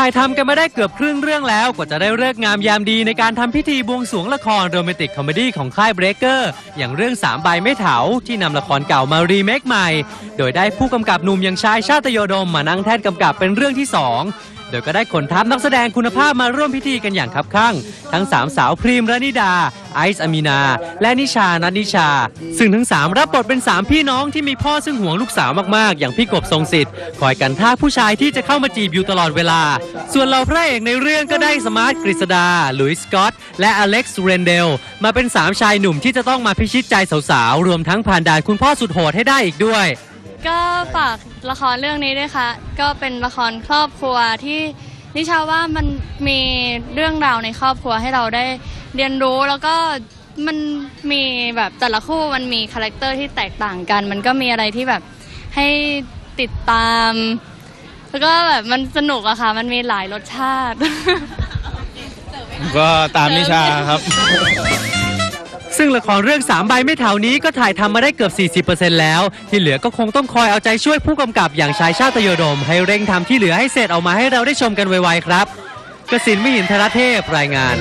ถ่ายทำกันมาได้เกือบครึ่งเรื่องแล้วกว่าจะได้เลิกงามยามดีในการทำพิธีบวงสรวงละครโรแมนติกคอมเมดี้ของค่ายเบรกเกอร์อย่างเรื่องสามใบไม่เถาที่นำละครเก่ามารีเมคใหม่ โดยได้ผู้กำกับหนุ่มอย่างชายชาตโยดมมานั่งแท่นกำกับเป็นเรื่องที่สอง ยก็ได้ขนทัพนักแสดงคุณภาพมาร่วมพิธีกันอย่างคับคั่งทั้งสามสาวพรีมรนิดา ไอซ์อามีนา และนิชานัทนิชา ซึ่งทั้งสามรับบทเป็นสามพี่น้องที่มีพ่อซึ่งห่วงลูกสาวมากๆ อย่างพี่กบทรงสิทธิ์คอยกันท่าผู้ชายที่จะเข้ามาจีบอยู่ตลอดเวลา ส่วนเราพระเอกในเรื่องก็ได้สมาร์ทกฤษดาลุยส์สกอตและอเล็กซ์เรนเดลมาเป็นสามชายหนุ่มที่จะต้องมาพิชิตใจสาวๆรวมทั้งผ่านด่านคุณพ่อสุดโหดให้ได้อีกด้วย ก็ฝากละครเรื่องนี้ด้วยค่ะ ก็เป็นละครครอบครัวที่นิชาว่ามันมีเรื่องราวในครอบครัวให้เราได้เรียนรู้แล้วก็มันมีแบบแต่ละคู่มันมีคาแรคเตอร์ที่แตกต่างกัน มันก็มีอะไรที่แบบให้ติดตาม แล้วก็แบบมันสนุกอะค่ะ มันมีหลายรสชาติ ก็ตามนิชาครับ ซึ่งละครเรื่องสามใบไม่เท่านี้ก็ถ่ายทำมาได้เกือบ 40%แล้ว ที่เหลือก็คงต้องคอยเอาใจช่วยผู้กำกับอย่างชายชาติโยดม ให้เร่งทำที่เหลือให้เสร็จออกมาให้เราได้ชมกันไวๆครับกสินมิหินทรเทพรายงาน